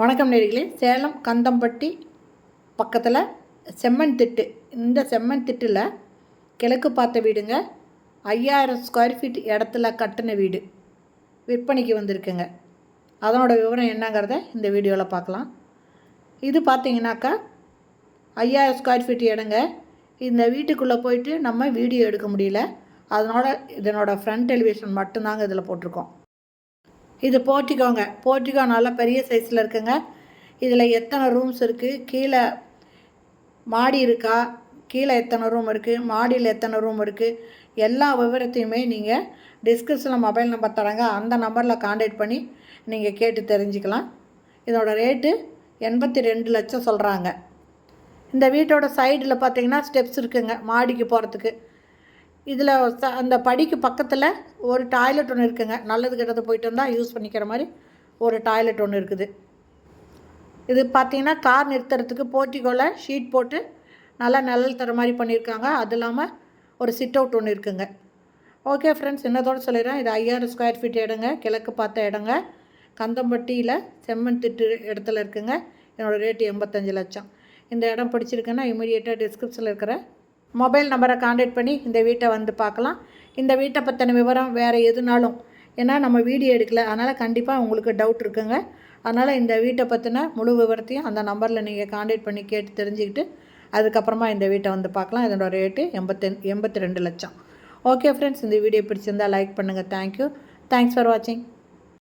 வணக்கம் நேர்களே. சேலம் கந்தம்பட்டி பக்கத்தில் செம்மண் திட்டு. இந்த செம்மண் திட்டில் கிழக்கு பார்த்த வீடுங்க. ஐயாயிரம் ஸ்கொயர் ஃபீட் இடத்துல கட்டின வீடு. விற்பனைக்கு வந்திருக்குங்க. அதனோட விவரம் என்னங்கிறத இந்த வீடியோவில் பார்க்கலாம். இது பார்த்தீங்கன்னாக்கா ஐயாயிரம் ஸ்கொயர் ஃபீட் இடங்க. இந்த வீட்டுக்குள்ளே போயிட்டு நம்ம வீடியோ எடுக்க முடியல. அதனோட இதனோட ஃப்ரண்ட் எலிவேஷன் மட்டும்தாங்க இதில் போட்டிருக்கோம். இது போர்ட்டிகோங்க போர்ட்டிகோ நல்லா பெரிய சைஸில் இருக்குங்க. இதில் எத்தனை ரூம்ஸ் இருக்குது கீழே மாடி இருக்கா? கீழே எத்தனை ரூம் இருக்குது மாடியில் எத்தனை ரூம் இருக்குது எல்லா விவரத்தையுமே நீங்கள் டிஸ்கிரிப்ஷனில் மொபைல் நம்பர் தராங்க. அந்த நம்பரில் காண்டாக்ட் பண்ணி நீங்கள் கேட்டு தெரிஞ்சுக்கலாம். இதோட ரேட்டு எண்பத்தி ரெண்டு லட்சம் சொல்கிறாங்க இந்த வீட்டோட சைடில் பார்த்தீங்கன்னா ஸ்டெப்ஸ் இருக்குங்க. மாடிக்கு போகிறதுக்கு இதில் அந்த படிக்கு பக்கத்தில் ஒரு டாய்லெட் ஒன்று இருக்குங்க. நல்லது கெட்டது போயிட்டு வந்தால் யூஸ் பண்ணிக்கிற மாதிரி ஒரு டாய்லெட் ஒன்று இருக்குது. இது பார்த்திங்கன்னா கார் நிறுத்துறதுக்கு போர்ட்டிகோவில் ஷீட் போட்டு நல்லா நிழல் தர மாதிரி பண்ணியிருக்காங்க. அது இல்லாமல் ஒரு சிட் அவுட் ஒன்று இருக்குங்க. ஓகே ஃப்ரெண்ட்ஸ் என்னதோடு சொல்லிடுறேன். இது ஐயாயிரம் ஸ்கொயர் ஃபீட் இடங்க. கிழக்கு பார்த்த இடங்க. கந்தம்பட்டியில் செம்மண் திட்டு இடத்துல இருக்குங்க. என்னோடய ரேட்டு எண்பத்தஞ்சு லட்சம். இந்த இடம் பிடிச்சிருக்குன்னா இமீடியட்டாக டிஸ்கிரிப்ஷனில் இருக்கிற மொபைல் நம்பரை காண்டாக்ட் பண்ணி இந்த வீட்டை வந்து பார்க்கலாம். இந்த வீட்டை பற்றின விவரம் வேறு எதுனாலும் ஏன்னா நம்ம வீடியோ எடுக்கல. அதனால் கண்டிப்பாக உங்களுக்கு டவுட் இருக்குங்க. அதனால் இந்த வீட்டை பற்றின முழு விவரத்தையும் அந்த நம்பரில் நீங்கள் காண்டாக்ட் பண்ணி கேட்டு தெரிஞ்சுக்கிட்டு அதுக்கப்புறமா இந்த வீட்டை வந்து பார்க்கலாம். இதோட ரேட்டு எண்பத்தி எண்பத்தி ரெண்டு லட்சம். ஓகே ஃப்ரெண்ட்ஸ் இந்த வீடியோ பிடிச்சிருந்தால் லைக் பண்ணுங்கள் தேங்க்யூ தேங்க்ஸ் ஃபார் வாட்சிங்